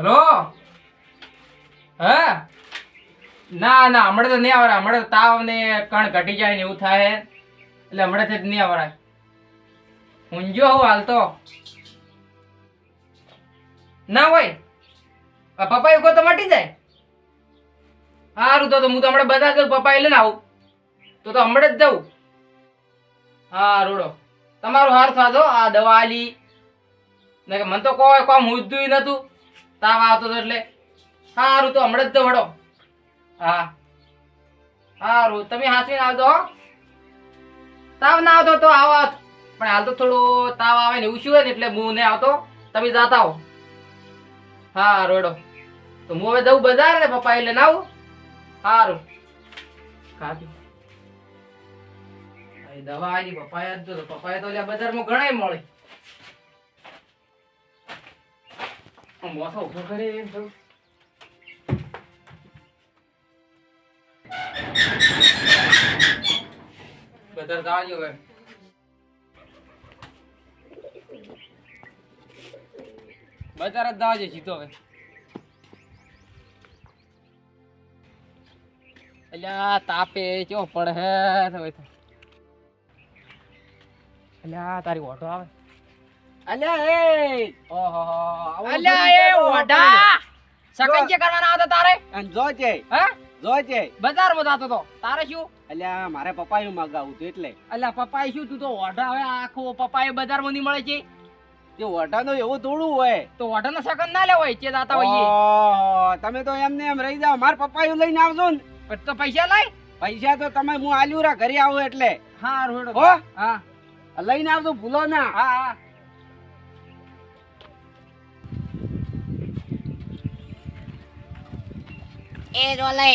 Hello? હે? ના ના, હમણાં તો નહીં આવડે હમણાં તો તાવ ને કણ ઘટી જાય ને એવું થાય. એટલે હમણાંથી જ નહીં આવડાય ઊંઝો હું હાલ તો. ના હોય? પપ્પા કહો તો મટી જાય. સારું તો હું તો હમણાં બધા દઉં પપ્પા લઈને આવું. તો તો હમણાં જ જવું. હા રોડો તમારું હાર થાતો આ દવા આલી. મને તો કોઈ કોમ હુજતું નતું. તાવ આવતો હતો એટલે સારું તો હમણાં જ તો વડો હા. સારું. તમે હાથવીને આવજો તાવ ના આવતો તો આવો પણ હાલ તો થોડો તાવ આવે ને એવું હોય ને એટલે હું નહીં આવતો. તમે જાતા હો હા રોડો તો હું હવે જવું બજાર ને પપ્પા એટલે ના આવું. સારું ખાધું. દવા આવી પપ્પાએ તો. પપ્પાએ તો બજારમાં ઘણાય મળે. મોથો ઊભો કરે એમ. બજાર જવા હવે. બજાર જ જેવું સીધો હવે અલ્યા તાપે ચો પડે તો અલ્યા તારી ઓટો આવે અલ્યા એ. ઓહો અલ્યા એ ઓઢા! સકન કે કરવાના હતા તારે? અને જો છે. હે? જો છે. બજારમાં જાતો તો. તારે શું? અલ્યા મારે પપાયું મગાવું હતું એટલે. અલ્યા પપ્પાએ શું તું તો ઓઢા હવે આખો પપ્પાએ બજારમાં નહીં મળે છે? તે ઓઢાનો એવું થોડું હોય. તો ઓઢાનો સકન ના લેવાય છે દાતા હોય તમે તો એમને એમ રહી જાઓ. માર પપાયું લઈને આવજો ને. પણ તો પૈસા લઈ? પૈસા તો તમે હું આલ્યું રા ઘરે આવું એટલે. હા રોડો હો? હા. લઈને આવજો ભૂલો ના હા હા. એ રોલે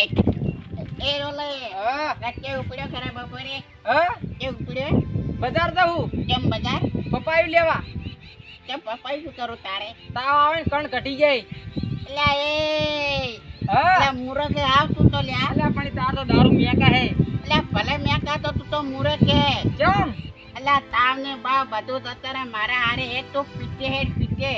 એ રોલે હા? રાતે ઉપડ્યો ખરા બપોરે? હા? એ ઉપડ્યો બજાર જાઉં? કેમ બજાર? પપાયું લેવા. કેમ પપાયું શું કરું તારે? તાવ આવે ને કણ ઘટી જાય. એટલે એ. હા? મૂરખે આવ તું તો લ્યા. એટલે પણ તાર તો દારૂ મેકા હે. એટલે ભલે મેં કાતો તું તો મુરખ હે કેમ એટલે તાવ ને બા બધું તો અત્યારે મારા હારે હે તો પીતે હે પીતે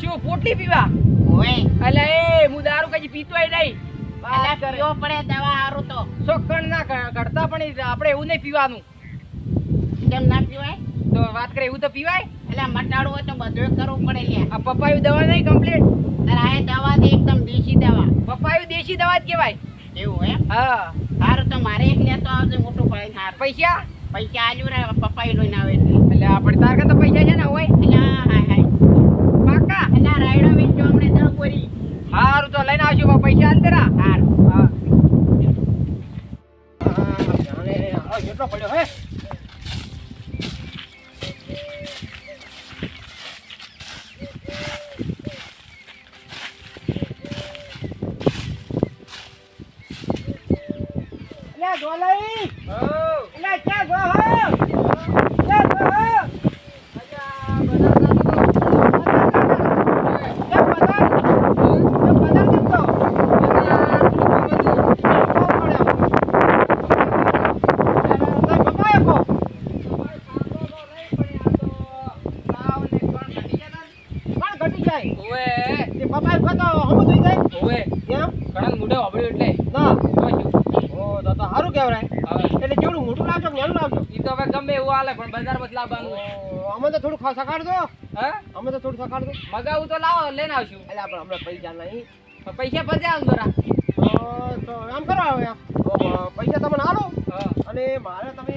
શું પોટલી પીવા? હોય એટલે એ હું દારૂ કઈ પીતો નહીં. પીવો પડે દવા હારું તો. શોખણ ના ક- પણ આપણે એવું નહીં પીવાનું. કેમ ના પીવાય? તો વાત કરે એવું તો પીવાય? એટલે મટાડવું હોય તો બધું કરવું પડે આ પપાયું દવા નહીં કમ્પ્લીટ તારે દવા દે એકદમ દેશી દવા. પપાયું દેશી દવા જ કહેવાય. એવું એમ? હા. હારું તો મારે એક લેતો આવજો મોટું હારું. પૈસા? પૈસા આલુ રે પપ્પા લઈને આવે એટલે. આપણે તાર તો પૈસા છે ને હોય? હા હાય હાય પાકા રાયડો વેચો હમણાં દસ બોરી. હારું તો લઈને આવજો બા, પૈસા અંતરા હાર હા કેટલો પડ્યો હે અલ્યા ડોલાઈ ઓ અલ્યા ક્યાં ગયો હો ક્યાં ગયો હો ક્યાં બજાર ક્યાં બજાર કેમ ગયો ઘણા મોઢે વાપર્યું એટલે. તો શું? સારું કહેવાય. એટલે કેવડું મોટું લાવજો નાનું લાવજો? ઈ તો હવે ગમે એવું હાલે પણ બજારમાં જ લાવવાનું અમે તો થોડું સકાડજો હે? અમે તો થોડું સકાડજો મગાવું તો લાવો લઈને આવશું એટલે આપણે હમણાં પૈસા નહીં. પૈસા પછી આવ જરા. તો- તો આમ કરો હવે. પૈસા તમને આલો? અને મારે તમે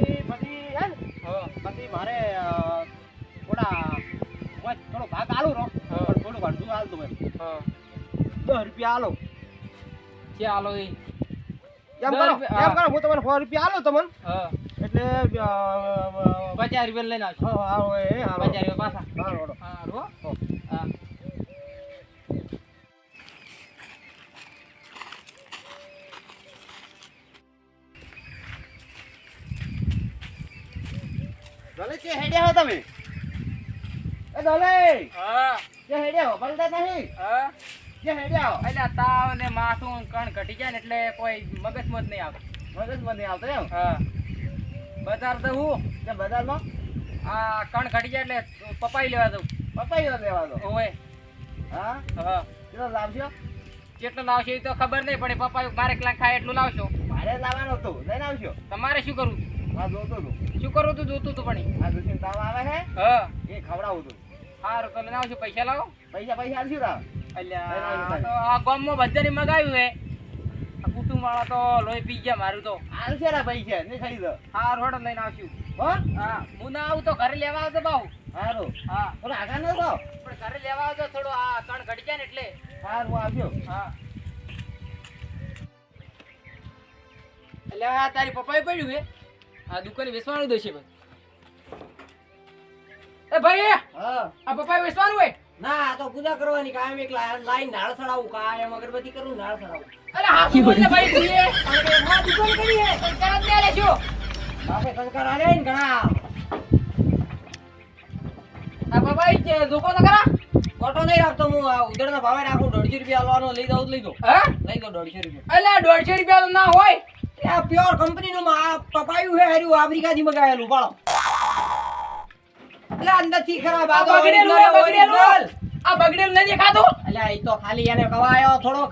રૂપિયા આલો. ઈ એમ કરો એમ કરો હું તમને સો રૂપિયા આલો તમને. એટલે પચાસ રૂપિયા લઈને એ હારો. પચાસ રૂપિયા પાછા. હો. હા દલે કે હેડ્યા હો તમે? એ દલે હા. હેડ્યા હો? બલતા નહીં? હો. એટલે તાવ ને માથું કણ ઘટી જાય ને એટલે કોઈ મગજમાં જ નહીં આવે મગજમાં નહીં આવતો એમ? હા. બજાર તો હું? બજારમાં? આ કણ ઘટી જાય એટલે પપાઈ લેવા દઉં. પપાઈઓ લેવા દો ઓય. હા? હા. કેટલો લાવશો? કેટલું લાવશો એ તો ખબર નહીં પણ પપ્પા મારે કલાક ખાય એટલું લાવશો. મારે લાવવાનું હતું લઈને આવશો તમારે શું કરવું? હા જોતું હતું શું કરવું તું? જોતું હતું પણ આ તાવ આવે હે? હા. એ ખવડાવું હતું સારું તમે ના આવશો પૈસા લાવો. પૈસા પૈસા આલશું તાવ અલ્યા આ તો આ ગામમાં બધાને મગાવ્યું હે. આ કુટુંબ વાળા તો લોહી પી ગયા મારું તો. આલશે ને પૈસા નહીં ખરીદો હાર હોટલ લઈને આવશું. હો? હા હું ના આવું તો ઘરે લેવા આવતો બાઉ. હારું. હા. ઓલા આગળ ન પણ ઘરે લેવા આવજો થોડો આ કણ ઘટી જાય ને એટલે. સારું હું આવજો. હા. અલ્યા તારી પપ્પાએ પડ્યું હે? આ દુકાને વેચવાનું દેશે ભાઈ એ ભાઈ હા. આ પપ્પાએ વેચવાનું હોય? ના તો પૂજા કરવાની કાયમ એક લાઈન નાળ ચડાવું કાયમ અગરબત્તી કરું નાળ ચડાવું અરે હા બોલ ને ભાઈ તું એ. હા દુકાન કરી હે સંસ્કાર જ લે છો. આપણે સંસ્કાર આલે ને ઘણા. આ પપ્પાએ કે દુકો તો કરા કોટો નહીં રાખતો હું આ ઉધડના ભાવે રાખું દોઢસો રૂપિયા આલવાનો લઈ દઉં લઈ દો હા? લઈ દો દોઢસો રૂપિયા. એટલે દોઢસો રૂપિયા ના હોય? આ પ્યોર કંપનીનું આ પપાયું છે હાર્યું આફ્રિકાથી મગાવેલું પાડો એટલે અંદરથી ખરાબ આ આ બગડેલું બગડેલું. આ બગડેલું નથી દેખાતું અલ્યા એ તો ખાલી એને કવાયો થોડો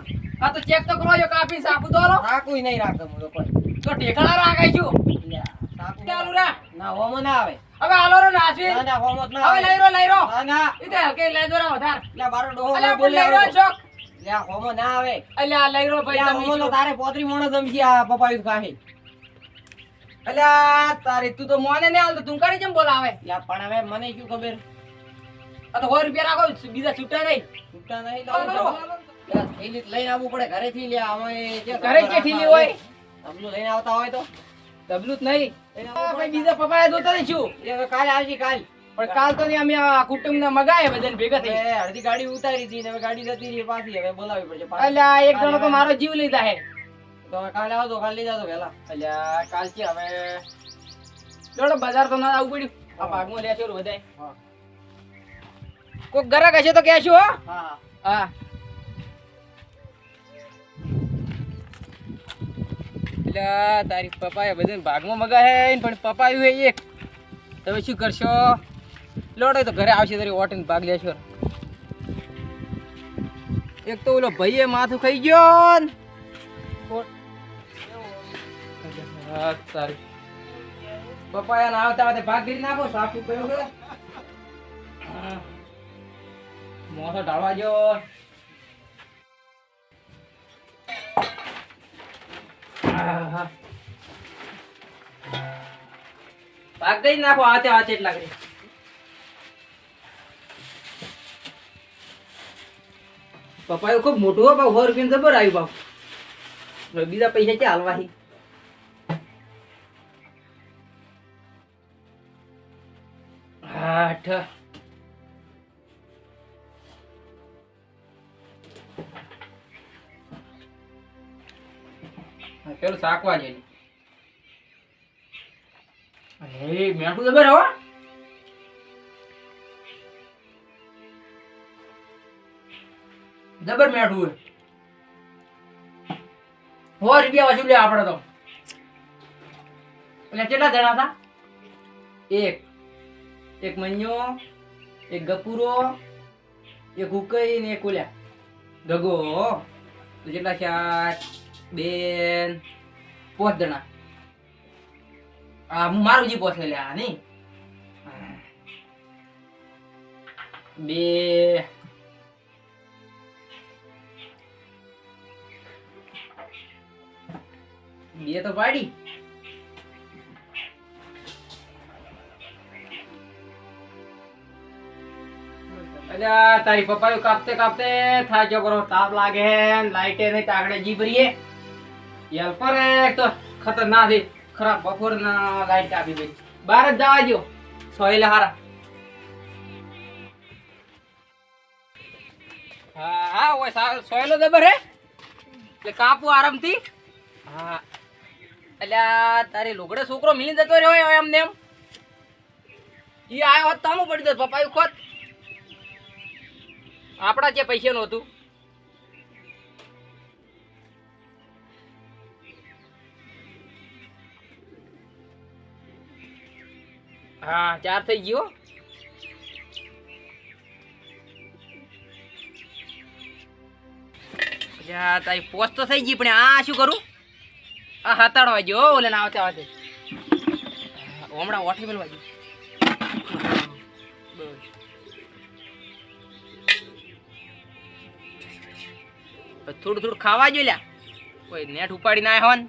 આ તો ચેક તો કરો જો કાપી સાપુ તો હાલો. સાકુય નહીં રાખતો હું તો કોઈ. તો ઢેકણા રાખાઈ છું. ચાલુ રા ના હોમો ના આવે. હવે આલો રો નાસવી ના ના હોમો ના હવે આવે. લઈ રો લઈ રો. ના ના. ઈતે હલકે લઈ દો રા વધાર. એટલે બારો ડોહો અલ્યા બોલે પણ રો આવડો. ચોક અલ્યા હોમો ના આવે. અલ્યા લઈ રો ભાઈ તમે તો તારે પોતરી મોણો જમશી આ પપાયું ખાહે. અલ્યા તારે તું તો મોને ને હાલ તો તું કાઢી કેમ બોલાવે? અલ્યા પણ હવે મને શું ખબર? આ તો સો રૂપિયા રાખો બીજા છૂટા નહીં. છૂટા નહીં થેલી લઈને આવવું પડે ઘરેથી લે અમે ઘરે હોય? તબલું લઈને આવતા હોય તો? તબલું જ નહીં. બીજા પપ્પાએ જોતા નહીં શું? એ હવે કાલે આવજી કાલ. પણ કાલ તો અમે આ કુટુંબને મગાય બધાને ભેગા થઈ. અડધી ગાડી ઉતારી હતી ને હવે ગાડી જતી રહી પાછી હવે બોલાવી પડશે અલ્યા એક જણો તો મારો જીવ લીધા હે. તો કાલે આવજો કાલે લઈ જાજો વહેલા. અલ્યા કાલ છે હવે જોડો બજાર તો ના આવવું પડ્યું. આ ભાગમાં લેશો બધાય. કોક ગરાક હશે તો કહેશું હા. હા. અલ્યા તારી પપ્પાએ બધાને ભાગમાં મગાહે પણ પપાયું હે એક. તમે શું કરશો? લોડો તો ઘરે આવશે તારી ઓટીને ભાગ લેશો. એક તો ઓલો ભાઈએ માથું ખાઈ ગયો ને. હા, તારી પપ્પાએ ના આવતા ભાગ કરી નાખો સાફ કર્યો કે. મોસો ઢાળવા જો. ભાગ દઈ નાખો આતે આતે એટલા કરી ખૂબ મોટું બાપ સો રૂપિયા જબર આવ્યું હવે બીજા પૈસા ક્યાં હાલવા આઠ. પેલું શાકવા જઈએ હે મેઠું દબર હો. જબર મેઠું હે રૂપિયા વસૂલ લે આપણે તો. એટલે કેટલા જણા હતા? એક. એક મન્યો, એક ગપુરો, એક હુકઈ ને એક ઓલ્યા ગગો તો કેટલા આઠ બેન પાંચ જણા. આ હું મારું જી પોસે લ્યા, નહીં? બે બે તો પાડી. અલ્યા તારી પપ્પાયું કાપતે કાપતે થાક્યો કરો તાપ લાગે હે લાઈટે નહીં તાગડે જીભરીએ યાર, પર એક તો ખતરનાક છે. ખરાબ બપોરના લાઈટ આપી ગઈ બહાર જ જવા જો સોયલે હારા. હા હા, ઓય સા- સોયલો જબર હે. એટલે કાપું આરામથી. હા. અલ્યા તારી લુગડે છોકરો મિલી જતો રહ્યો હોય એમને એમ. ઈ આયો હોત તો હું પડી જત પપ્પા ખોત. આપણા જે પૈસાનું હતું. હા, ચાર થઈ ગયો તારી પોસ્ટ તો થઈ ગઈ, પણ આ શું કરું? આ હતાડો વાગ્યો ઓલે ના આવતે આવતે હમણાં ઓઠી મેલ વાગ્યું થોડું થોડું ખાવા જો લ્યા. કોઈ નેટ ઉપાડી ના હોન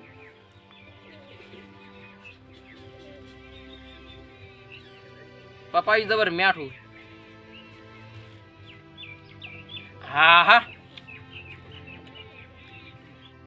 પપ્પા જબર મેઠું. હા હા.